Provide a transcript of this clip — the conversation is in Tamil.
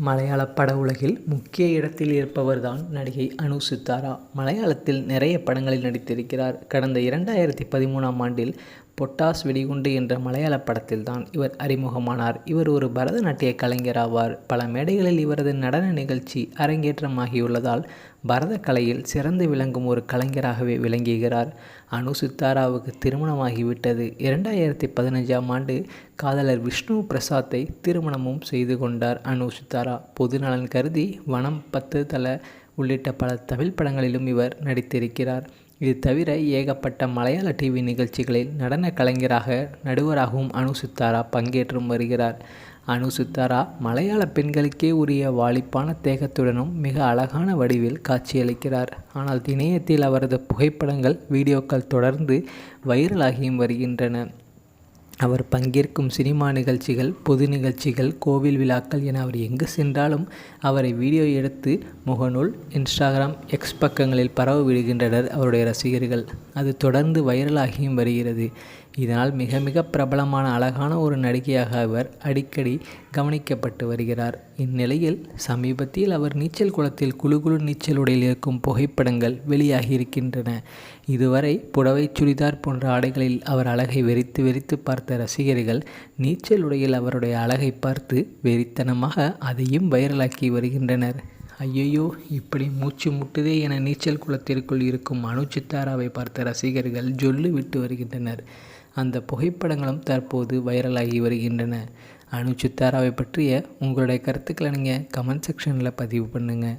மலையாள பட உலகில் முக்கிய இடத்தில் இருப்பவர்தான் நடிகை அனு சித்தாரா. மலையாளத்தில் நிறைய படங்களில் நடித்திருக்கிறார். கடந்த இரண்டாயிரத்தி பதிமூணாம் ஆண்டில் பொட்டாஸ் வெடிகுண்டு என்ற மலையாள படத்தில்தான் இவர் அறிமுகமானார். இவர் ஒரு பரதநாட்டிய கலைஞர் ஆவார். பல மேடைகளில் இவரது நடன நிகழ்ச்சி அரங்கேற்றமாகியுள்ளதால் பரத கலையில் சிறந்து விளங்கும் ஒரு கலைஞராகவே விளங்குகிறார். அனு சித்தாராவுக்கு திருமணமாகிவிட்டது. இரண்டாயிரத்தி பதினஞ்சாம் ஆண்டு காதலர் விஷ்ணு பிரசாத்தை திருமணமும் செய்து கொண்டார் அனு சித்தாரா. பொதுநலன் கருதி வனம் பத்து தல உள்ளிட்ட பல தமிழ் படங்களிலும் இவர் நடித்திருக்கிறார். இது தவிர ஏகப்பட்ட மலையாள டிவி நிகழ்ச்சிகளில் நடன கலைஞராக நடுவராகவும் அனு சித்தாரா பங்கேற்றும் வருகிறார். அனு சித்தாரா மலையாள பெண்களுக்கே உரிய வாலிப்பான தேகத்துடனும் மிக அழகான வடிவில் காட்சியளிக்கிறார். ஆனால் இணையத்தில் அவரது புகைப்படங்கள் வீடியோக்கள் தொடர்ந்து வைரலாகியும் வருகின்றன. அவர் பங்கேற்கும் சினிமா நிகழ்ச்சிகள் பொது நிகழ்ச்சிகள் கோவில் விழாக்கள் என அவர் எங்கு சென்றாலும் அவரை வீடியோ எடுத்து முகநூல் இன்ஸ்டாகிராம் எக்ஸ் பக்கங்களில் பரவ விடுகின்றனர் அவருடைய ரசிகர்கள். அது தொடர்ந்து வைரலாகியும் வருகிறது. இதனால் மிக மிக பிரபலமான அழகான ஒரு நடிகையாக அவர் அடிக்கடி கவனிக்கப்பட்டு வருகிறார். இந்நிலையில் சமீபத்தில் அவர் நீச்சல் குளத்தில் குழு குழு நீச்சல் உடையில் இருக்கும் புகைப்படங்கள் வெளியாகி இருக்கின்றன. இதுவரை புடவை சுடிதார் போன்ற ஆடைகளில் அவர் அழகை வெறித்து வெறித்து பார்த்த ரசிகர்கள் நீச்சல் உடையில் அவருடைய அழகை பார்த்து வெறித்தனமாக அதையும் வைரலாக்கி வருகின்றனர். ஐயையோ இப்படி மூச்சு முட்டுதே என நீச்சல் குளத்திற்குள் இருக்கும் அணு சித்தாராவை பார்த்த ரசிகர்கள் ஜொல்லு விட்டு வருகின்றனர். அந்த புகைப்படங்களும் தற்போது வைரலாகி வருகின்றன. அனு சித்தாராவை பற்றிய உங்களுடைய கருத்துக்களை நீங்கள் கமெண்ட் செக்ஷனில் பதிவு பண்ணுங்கள்